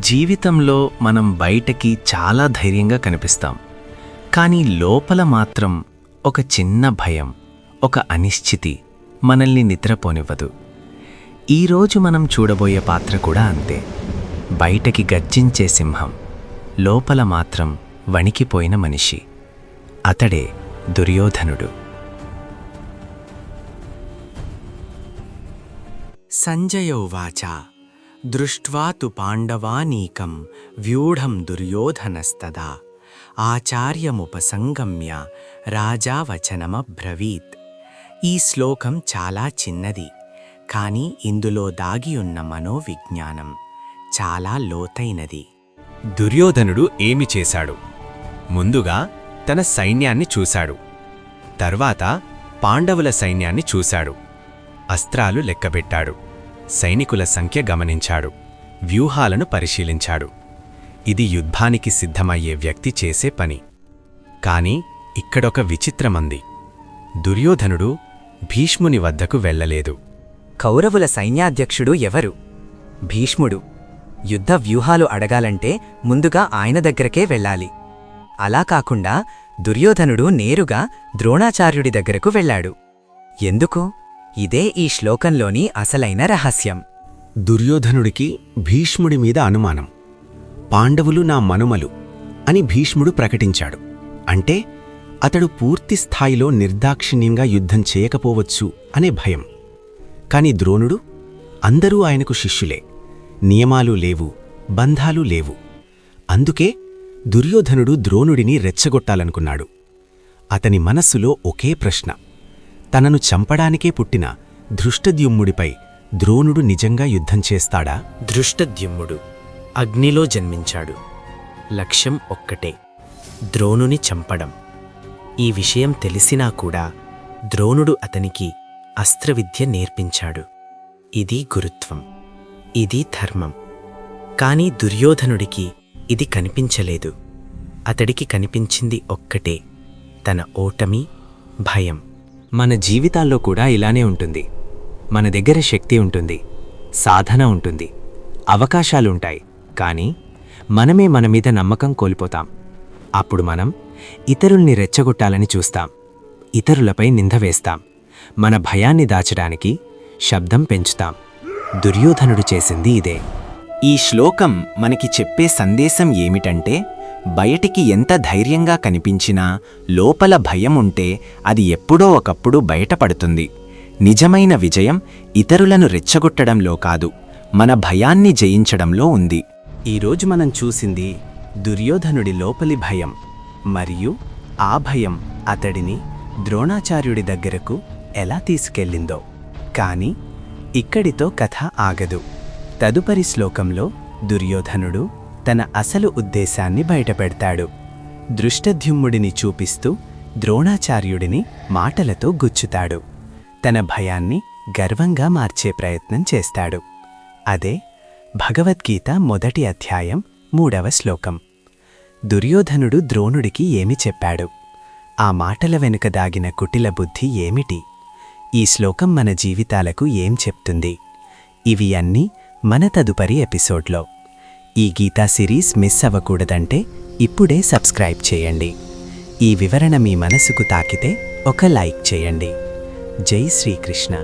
జీవితంలో మనం బయటకి చాలా ధైర్యంగా కనిపిస్తాం. కానీ లోపల మాత్రం ఒక చిన్న భయం ఒక అనిశ్చితి మనల్ని నిద్రపోనివ్వదు. ఈరోజు మనం చూడబోయే పాత్ర కూడా అంతే. బయటకి గర్జించే సింహం లోపల మాత్రం వణికిపోయిన మనిషి. అతడే దుర్యోధనుడు. సంజయోవాచ దృష్ట్వా తు పాండవానీకం వ్యూఢం దుర్యోధనస్తదా. ఆచార్యముపసంగమ్య రాజావచనమబ్రవీత్. ఈ శ్లోకం చాలా చిన్నది కానీ ఇందులో దాగి ఉన్న మనోవిజ్ఞానం చాలా లోతైనది. దుర్యోధనుడు ఏమి చేశాడు? ముందుగా తన సైన్యాన్ని చూశాడు తర్వాత పాండవుల సైన్యాన్ని చూశాడు అస్త్రాలు లెక్కబెట్టాడు. సైనికుల సంఖ్య గమనించాడు. వ్యూహాలను పరిశీలించాడు. ఇది యుద్ధానికి సిద్ధమయ్యే వ్యక్తి చేసే పని. కాని ఇక్కడొక విచిత్రమంది. దుర్యోధనుడు భీష్ముని వద్దకు వెళ్ళలేదు. కౌరవుల సైన్యాధ్యక్షుడు ఎవరు? భీష్ముడు. యుద్ధ వ్యూహాలు అడగాలంటే ముందుగా ఆయన దగ్గరకే వెళ్ళాలి. అలా కాకుండా దుర్యోధనుడు నేరుగా ద్రోణాచార్యుడి దగ్గరకు వెళ్ళాడు. ఎందుకు? ఇదే ఈ శ్లోకంలోని అసలైన రహస్యం. దుర్యోధనుడికి భీష్ముడి మీద అనుమానం. పాండవులు నా మనుమలు అని భీష్ముడు ప్రకటించాడు. అంటే అతడు పూర్తి స్థాయిలో నిర్దాక్షిణ్యంగా యుద్ధం చేయకపోవచ్చు అనే భయం. కాని ద్రోణుడు అందరూ ఆయనకు శిష్యులే. నియమాలు లేవు బంధాలు లేవు. అందుకే దుర్యోధనుడు ద్రోణుడిని రెచ్చగొట్టాలనుకున్నాడు. అతని మనస్సులో ఒకే ప్రశ్న. తనను చంపడానికే పుట్టిన ధృష్టద్యుమ్ముడిపై ద్రోణుడు నిజంగా యుద్ధం చేస్తాడా? దృష్టద్యుమ్ముడు అగ్నిలో జన్మించాడు. లక్ష్యం ఒక్కటే ద్రోణుని చంపడం. ఈ విషయం తెలిసినా కూడా ద్రోణుడు అతనికి అస్త్రవిద్య నేర్పించాడు. ఇది గురుత్వం ఇది ధర్మం. కాని దుర్యోధనుడికి ఇది కనిపించలేదు. అతడికి కనిపించింది ఒక్కటే తన ఓటమి భయం. మన జీవితాల్లో కూడా ఇలానే ఉంటుంది. మన దగ్గర శక్తి ఉంటుంది. సాధన ఉంటుంది. అవకాశాలుంటాయి కానీ మనమే మన మీద నమ్మకం కోల్పోతాం. అప్పుడు మనం ఇతరుల్ని రెచ్చగొట్టాలని చూస్తాం. ఇతరులపై నింద వేస్తాం. మన భయాన్ని దాచడానికి శబ్దం పెంచుతాం. దుర్యోధనుడు చేసింది ఇదే. ఈ శ్లోకం మనకి చెప్పే సందేశం ఏమిటంటే బయటికి ఎంత ధైర్యంగా కనిపించినా లోపల భయం ఉంటే అది ఎప్పుడో ఒకప్పుడు బయటపడుతుంది. నిజమైన విజయం ఇతరులను రెచ్చగొట్టడంలో కాదు మన భయాన్ని జయించడంలో ఉంది. ఈరోజు మనం చూసింది దుర్యోధనుడి లోపలి భయం మరియు ఆ భయం అతడిని ద్రోణాచార్యుడి దగ్గరకు ఎలా తీసుకెళ్ళిందో. కాని ఇక్కడితో కథ ఆగదు. తదుపరి శ్లోకంలో దుర్యోధనుడు తన అసలు ఉద్దేశాన్ని బయటపెడతాడు. దృష్టద్యుమ్ముడిని చూపిస్తూ ద్రోణాచార్యుడిని మాటలతో గుచ్చుతాడు. తన భయాన్ని గర్వంగా మార్చే ప్రయత్నం చేస్తాడు. అదే భగవద్గీత మొదటి అధ్యాయం మూడవ శ్లోకం. దుర్యోధనుడు ద్రోణుడికి ఏమి చెప్పాడు? ఆ మాటల వెనుక దాగిన కుటిల బుద్ధి ఏమిటి? ఈ శ్లోకం మన జీవితాలకు ఏం చెప్తుంది? ఇవి అన్నీ మన తదుపరి ఎపిసోడ్లో. ఈ గీతా సిరీస్ మిస్ అవ్వకూడదంటే ఇప్పుడే సబ్స్క్రైబ్ చేయండి. ఈ వివరణ మీ మనసుకు తాకితే ఒక లైక్ చేయండి. జై శ్రీకృష్ణ.